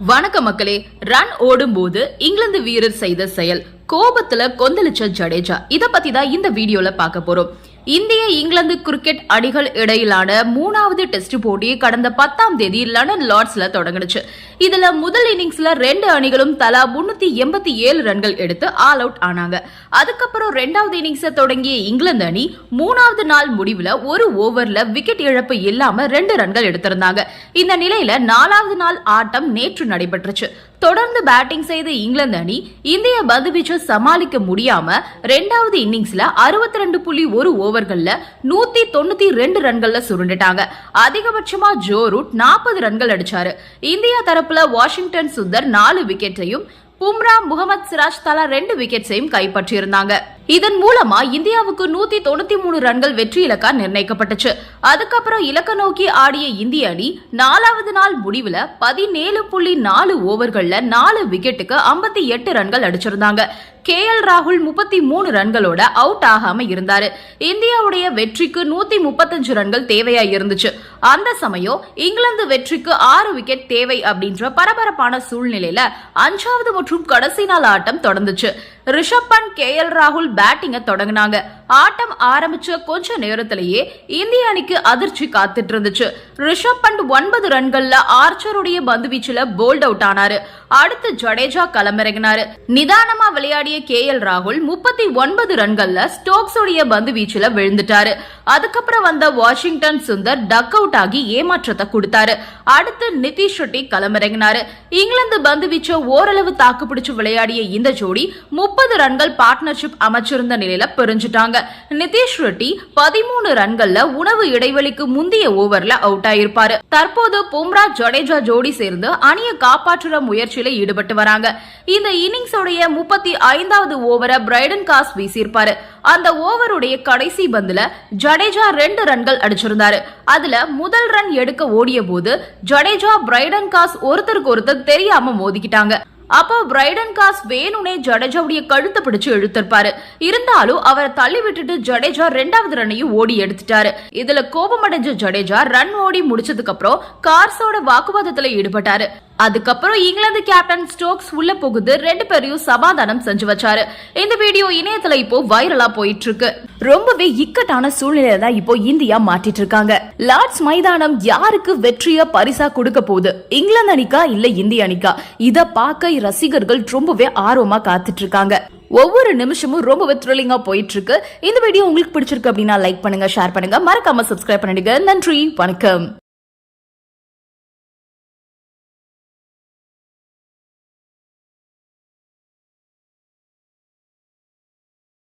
வணக்கம் மக்களே ரன் ஓடும் போது இங்கிலாந்து வீரர் செய்த செயல் கோபத்துல கொந்தளிச்ச ஜடேஜா. இத பத்தி தான் இந்த வீடியோல பார்க்க போறோம். இந்திய இங்கிலாந்து கிரிக்கெட் அணிகள் இடையிலான மூணாவது டெஸ்ட் போட்டி கடந்த பத்தாம் தேதி லண்டன் லார்ட்ஸ்ல தொடங்குனுச்சு இதுல முதல் இன்னிங்ஸ்ல ரெண்டு அணிகளும் தலா முன்னூத்தி எண்பத்தி ஏழு ரன்கள் எடுத்து ஆல் அவுட் ஆனாங்க. அதுக்கப்புறம் ரெண்டாவது இன்னிங்ஸ தொடங்கிய இங்கிலாந்து அணி மூணாவது நாள் முடிவுல ஒரு ஓவர்ல விக்கெட் இழப்பு இல்லாம ரெண்டு ரன்கள் எடுத்திருந்தாங்க. இந்த நிலையில நாலாவது நாள் ஆட்டம் நேற்று நடைபெற்றுச்சு. தொடர்ந்து பேட்டிங் செய்த இங்கிலாந்து அணி இந்திய பந்து வீச்சை சமாளிக்க முடியாம ரெண்டாவது இன்னிங்ஸ்ல அறுபத்தி ரெண்டு புள்ளி ஒரு ஓவர்கள்ல நூத்தி தொண்ணூத்தி ரெண்டு ரன்கள்ல சுருண்டுட்டாங்க. அதிகபட்சமா ஜோ ரூட் நாற்பது ரன்கள் அடிச்சாரு. இந்தியா தரப்புல வாஷிங்டன் சுந்தர் நாலு விக்கெட்டையும் பும்ரா முகமது சிராஜ் தலா ரெண்டு விக்கெட்ஸையும் கைப்பற்றியிருந்தாங்க. இதன் மூலமா இந்தியாவுக்கு நூத்தி தொண்ணூத்தி மூணு ரன்கள் வெற்றி இலக்கா நிர்ணயிக்கப்பட்டுச்சு. அதுக்கப்புறம் இலக்க நோக்கி ஆடிய இந்திய அணி நாலாவது நாள் முடிவுல பதினேழு புள்ளி நாலு ஓவர்கள்ல நாலு விக்கெட்டுக்கு ஐம்பத்தி எட்டு ரன்கள் அடிச்சிருந்தாங்க. கே எல் ராகுல் முப்பத்தி மூணு ரன்களோட அவுட் ஆகாம இருந்தாரு. இந்தியாவுடைய வெற்றிக்கு நூத்தி முப்பத்தஞ்சு ரன்கள் தேவையா இருந்துச்சு. அந்த சமயம் இங்கிலாந்து வெற்றிக்கு ஆறு விக்கெட் தேவை அப்படின்ற பரபரப்பான சூழ்நிலையில அஞ்சாவது மற்றும் கடைசி நாள் ஆட்டம் தொடர்ந்துச்சு. ரிஷப் பண்ட் கே எல் ராகுல் பேட்டிங்க தொடங்கினாங்க. ஆட்டம் ஆரம்பிச்ச கொஞ்ச நேரத்திலேயே இந்திய அணிக்கு அதிர்ச்சி காத்துட்டு இருந்துச்சு ரிஷப் பண்ட் ஒன்பது ரன்கள்ல ஆர்ச்சருடைய பந்து வீச்சுல போல்ட் அவுட் ஆனாரு. அடுத்து ஜடேஜா களமிறங்கினாரு. நிதானமா விளையாடிய கே எல் ராகுல் முப்பத்தி ஒன்பது ரன்கள்ல ஸ்டோக்ஸ் உடைய பந்து வீச்சுல விழுந்துட்டாரு. அதுக்கப்புறம் வந்த வாஷிங்டன் சுந்தர் டக் அவுட் ஆகி ஏமாற்றத்தை கொடுத்தாரு. அடுத்து நிதிஷ் ஷெட்டி களமிறங்கினாரு. இங்கிலாந்து பந்து வீச்ச ஓரளவு தாக்கு பிடிச்சு விளையாடிய இந்த ஜோடி முப்பது முப்பது ரன்கள் பார்ட்னர்ஷிப் அமைச்சிருந்த நிலையில பிரிஞ்சுட்டாங்க. நிதிஷ் ரெட்டி பதிமூணு ரன்கள்ல உணவு இடைவெளிக்கு முந்தைய ஓவர்ல அவுட் ஆயிருப்பாரு. தற்போது பும்ரா ஜடேஜா ஜோடி சேர்ந்து அணியை காப்பாற்றுற முயற்சியில ஈடுபட்டு வராங்க. இந்த இன்னிங்ஸோடைய முப்பத்தி ஐந்தாவது ஓவரை பிரைடன் காஸ் வீசியிருப்பாரு. அந்த ஓவருடைய கடைசி பந்துல ஜடேஜா ரெண்டு ரன்கள் அடிச்சிருந்தாரு. அதுல முதல் ரன் எடுக்க ஓடிய போது ஜடேஜா பிரைடன் காஸ் ஒருத்தருக்கு ஒருத்தர் தெரியாம மோதிக்கிட்டாங்க. அப்போ பிரைடன் காஸ் வேணுனே ஜடேஜாவுடைய கழுத்தை பிடிச்சு இழுத்திருப்பாரு. இருந்தாலும் அவரை தள்ளி விட்டுட்டு ஜடேஜா ரெண்டாவது ரன்னையும் ஓடி எடுத்துட்டாரு. இதுல கோபமடைஞ்ச ஜடேஜா ரன் ஓடி முடிச்சதுக்கு அப்புறம் கார்ஸோட வாக்குவாதத்துல ஈடுபட்டாரு. அதுக்கப்புறம் இங்கிலாந்து கேப்டன் ஸ்டோக்ஸ் உள்ள புகுந்து ரெண்டு பேரையும் சமாதானம் செஞ்சு வச்சாரு. இந்த வீடியோ இணையத்துல இப்போ வைரலா போயிட்டு இருக்கு. ரொம்பவே இக்கட்டான சூழ்நிலையில தான் இப்போ இந்தியா மாட்டிட்டு இருக்காங்க லார்ட்ஸ் மைதானம் யாருக்கு வெற்றிய பரிசா கொடுக்க போகுது? இங்கிலாந்து அணிக்கா இல்ல இந்திய அணிக்கா? இத பார்க்க ரசிகர்கள் ரொம்பவே ஆர்வமா காத்துட்டு இருக்காங்க ஒவ்வொரு நிமிஷமும் ரொம்பவே த்ரில்லிங்கா போயிட்டு இருக்கு இந்த வீடியோ உங்களுக்கு பிடிச்சிருக்கு அப்படின்னா லைக் பண்ணுங்க ஷேர் பண்ணுங்க. மறக்காம சப்ஸ்கிரைப் பண்ணிடுங்க. நன்றி வணக்கம்.